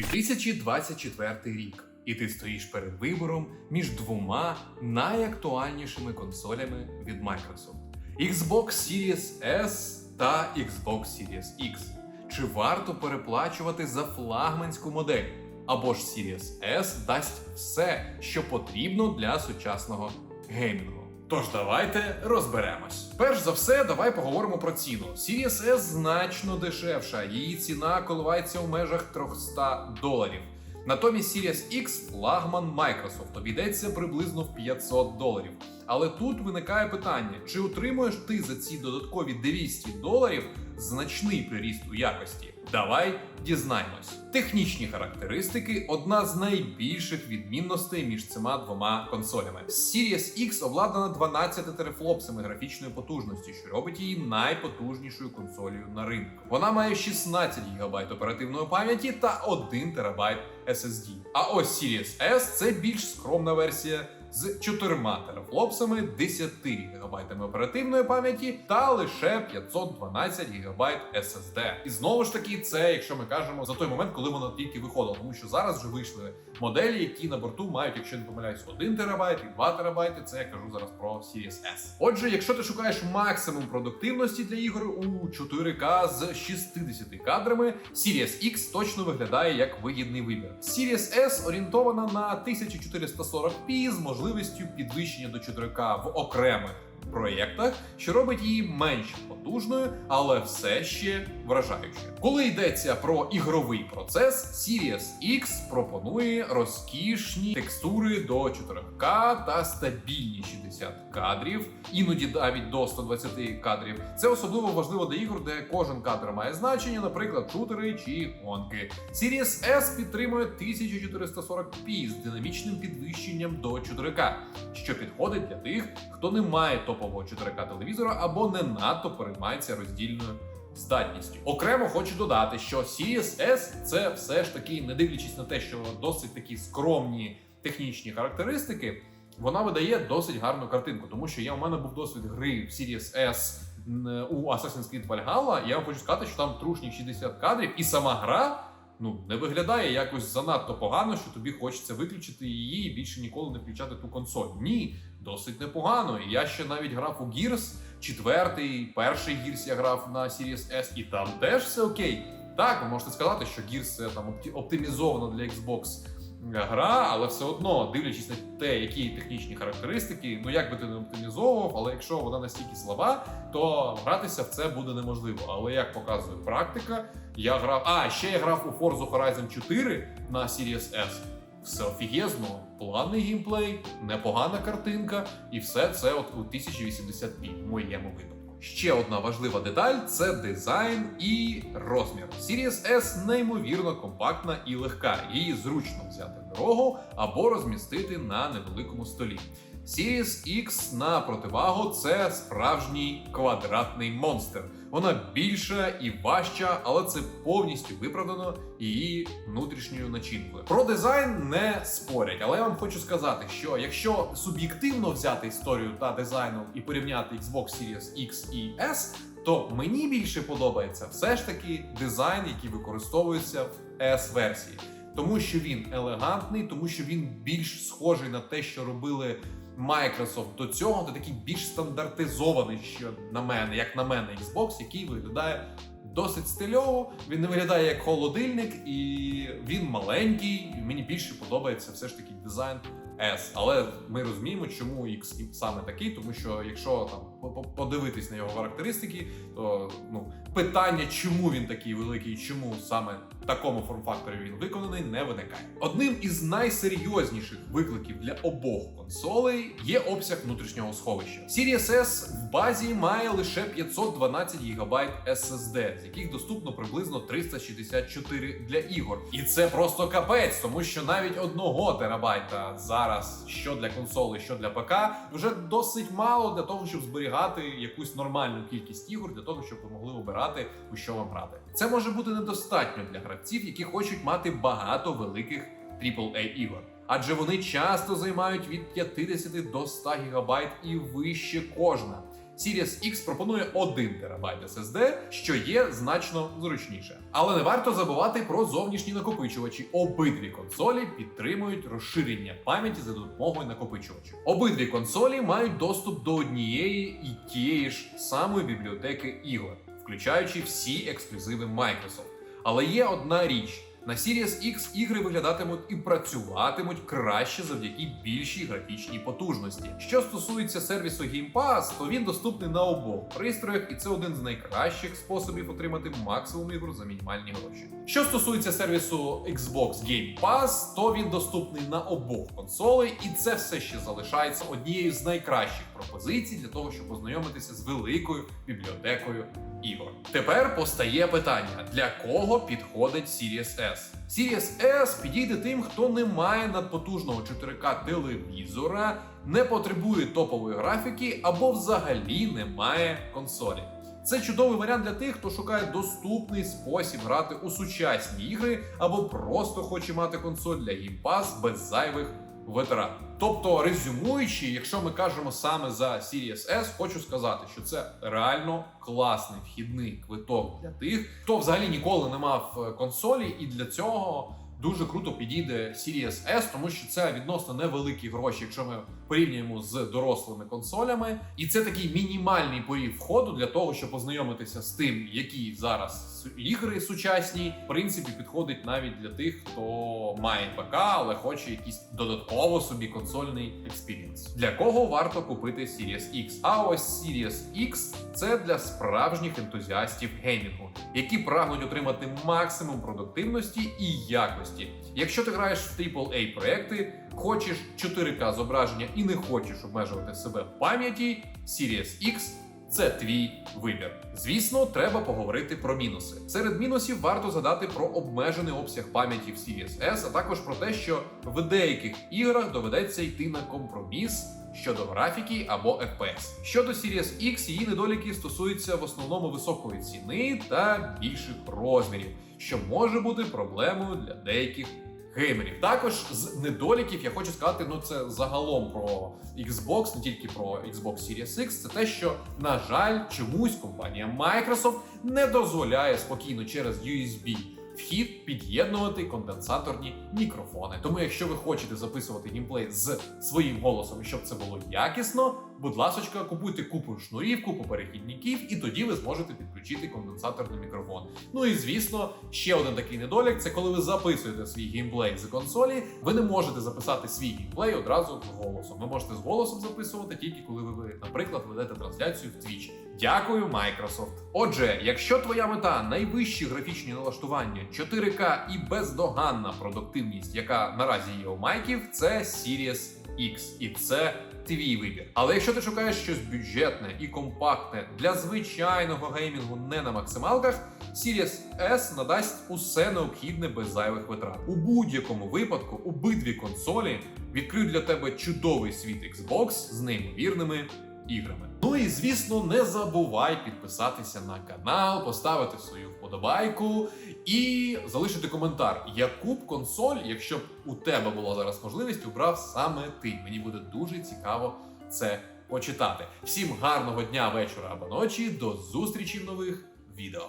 2024 рік, і ти стоїш перед вибором між двома найактуальнішими консолями від Microsoft: Xbox Series S та Xbox Series X. Чи варто переплачувати за флагманську модель? Або ж Series S дасть все, що потрібно для сучасного геймінгу. Тож давайте розберемось. Перш за все, давай поговоримо про ціну. Series S значно дешевша, її ціна коливається у межах 300 доларів. Натомість Series X флагман Microsoft обійдеться приблизно в 500 доларів. Але тут виникає питання: чи отримуєш ти за ці додаткові 200 доларів значний приріст у якості? Давай дізнаємось. Технічні характеристики одна з найбільших відмінностей між цими двома консолями. Series X обладнана 12 терафлопсами графічної потужності, що робить її найпотужнішою консолью на ринку. Вона має 16 ГБ оперативної пам'яті та 1 ТБ SSD. А ось Series S це більш скромна версія з 4 терафлопсами, 10 ГБ оперативної пам'яті та лише 512 ГБ SSD. І знову ж таки, це якщо ми кажемо за той момент, коли воно тільки виходило, тому що зараз вже вийшли моделі, які на борту мають, якщо не помиляюсь, 1 ТБ і 2 ТБ. Це я кажу зараз про Series S. Отже, якщо ти шукаєш максимум продуктивності для ігор у 4К з 60 кадрами, Series X точно виглядає як вигідний вибір. Series S орієнтована на 1440p з можливістю підвищення до 4К в окремих проєктах, що робить її менш потужною, але все ще вражаючою. Коли йдеться про ігровий процес, Series X пропонує розкішні текстури до 4К та стабільні 60 кадрів, іноді навіть до 120 кадрів. Це особливо важливо для ігор, де кожен кадр має значення, наприклад, шутери чи гонки. Series S підтримує 1440p з динамічним підвищенням до 4К, що підходить для тих, хто не має топового 4К телевізора або не надто переймається роздільною здатністю. Окремо хочу додати, що Series S це все ж таки, не дивлячись на те, що досить такі скромні технічні характеристики, вона видає досить гарну картинку, тому що я у мене був досвід гри в Series S у Assassin's Creed Valhalla. Я вам хочу сказати, що там трушні 60 кадрів, і сама гра. Ну, не виглядає якось занадто погано, що тобі хочеться виключити її і більше ніколи не включати ту консоль. Ні, досить непогано. І я ще навіть грав у Gears, четвертий, перший Gears я грав на Series S, і там теж все окей. Так, ви можете сказати, що Gears це там оптимізовано для Xbox гра, але все одно, дивлячись на те, які технічні характеристики, ну як би ти не оптимізовував, але якщо вона настільки слаба, то гратися в це буде неможливо. Але як показує практика, я грав. А, ще я грав у Forza Horizon 4 на Series S. Все офігезно, плавний геймплей, непогана картинка, і все це от у 1080p в моєму випадку. Ще одна важлива деталь це дизайн і розмір. Series S неймовірно компактна і легка. Її зручно взяти в дорогу або розмістити на невеликому столі. Series X на противагу це справжній квадратний монстр. Вона більша і важча, але це повністю виправдано її внутрішньою начинкою. Про дизайн не спорять, але я вам хочу сказати, що якщо суб'єктивно взяти історію та дизайну і порівняти Xbox Series X і S, то мені більше подобається все ж таки дизайн, який використовується в S-версії. Тому що він елегантний, тому що він більш схожий на те, що робили Microsoft до цього, то такий більш стандартизований, що на мене, як на мене, Xbox, який виглядає досить стильово. Він не виглядає як холодильник, і він маленький. І мені більше подобається все ж таки дизайн S. Але ми розуміємо, чому X саме такий, тому що якщо там подивитись на його характеристики, то ну питання, чому він такий великий, чому саме в такому форм-факторі він виконаний, не виникає. Одним із найсерйозніших викликів для обох консолей є обсяг внутрішнього сховища. Series S в базі має лише 512 ГБ SSD, з яких доступно приблизно 364 для ігор. І це просто капець, тому що навіть одного терабайта зараз, що для консолей, що для ПК, вже досить мало для того, щоб зберігати якусь нормальну кількість ігор, для того, щоб ви могли обирати у що вам грати. Це може бути недостатньо для гравців, які хочуть мати багато великих AAA ігор. Адже вони часто займають від 50 до 100 ГБ і вище кожна. Series X пропонує 1 ТБ SSD, що є значно зручніше. Але не варто забувати про зовнішні накопичувачі. Обидві консолі підтримують розширення пам'яті за допомогою накопичувачів. Обидві консолі мають доступ до однієї і тієї ж самої бібліотеки ігор, включаючи всі ексклюзиви Microsoft. Але є одна річ. На Series X ігри виглядатимуть і працюватимуть краще завдяки більшій графічній потужності. Що стосується сервісу Game Pass, то він доступний на обох пристроях, і це один з найкращих способів отримати максимум ігор за мінімальні гроші. Що стосується сервісу Xbox Game Pass, то він доступний на обох консолей, і це все ще залишається однією з найкращих пропозицій для того, щоб познайомитися з великою бібліотекою ігор. Тепер постає питання: для кого підходить Series S? Series S підійде тим, хто не має надпотужного 4К телевізора, не потребує топової графіки або взагалі не має консолі. Це чудовий варіант для тих, хто шукає доступний спосіб грати у сучасні ігри або просто хоче мати консоль для Pass без зайвих витрат. Тобто, резюмуючи, якщо ми кажемо саме за Series S, хочу сказати, що це реально класний вхідний квиток для тих, хто взагалі ніколи не мав е, консолі, і для цього дуже круто підійде Series S, тому що це відносно невеликі гроші, якщо ми порівнюємо з дорослими консолями. І це такий мінімальний порів входу для того, щоб познайомитися з тим, які зараз ігри сучасні, в принципі, підходить навіть для тих, хто має ПК, але хоче якийсь додатково собі консольний експірієнс. Для кого варто купити Series X? А ось Series X це для справжніх ентузіастів геймінгу, які прагнуть отримати максимум продуктивності і якості. Якщо ти граєш в AAA проекти, хочеш 4К зображення і не хочеш обмежувати себе в пам'яті, Series X це твій вибір. Звісно, треба поговорити про мінуси. Серед мінусів варто згадати про обмежений обсяг пам'яті в Series S, а також про те, що в деяких іграх доведеться йти на компроміс щодо графіки або FPS. Щодо Series X, її недоліки стосуються в основному високої ціни та більших розмірів, що може бути проблемою для деяких геймерів. Також з недоліків я хочу сказати, ну це загалом про Xbox, не тільки про Xbox Series X, це те, що на жаль, чомусь компанія Microsoft не дозволяє спокійно через USB вхід під'єднувати конденсаторні мікрофони. Тому, якщо ви хочете записувати геймплей з своїм голосом, щоб це було якісно, будь ласочка, купуйте купу шнурів, купу перехідників, і тоді ви зможете підключити конденсаторний мікрофон. Ну і звісно, ще один такий недолік це коли ви записуєте свій геймплей з консолі, ви не можете записати свій геймплей одразу голосом. Ви можете з голосом записувати тільки коли ви, наприклад, ведете трансляцію в Twitch. Дякую, Microsoft. Отже, якщо твоя мета найвищі графічні налаштування, 4К і бездоганна продуктивність, яка наразі є у майків, це Series X. І це твій вибір. Але якщо ти шукаєш щось бюджетне і компактне для звичайного геймінгу не на максималках, Series S надасть усе необхідне без зайвих витрат. У будь-якому випадку обидві консолі відкриють для тебе чудовий світ Xbox з неймовірними іграми. Ну і звісно, не забувай підписатися на канал, поставити свою вподобайку і залишити коментар, яку б консоль, якщо б у тебе була зараз можливість, обрав саме ти. Мені буде дуже цікаво це почитати. Всім гарного дня, вечора або ночі. До зустрічі в нових відео.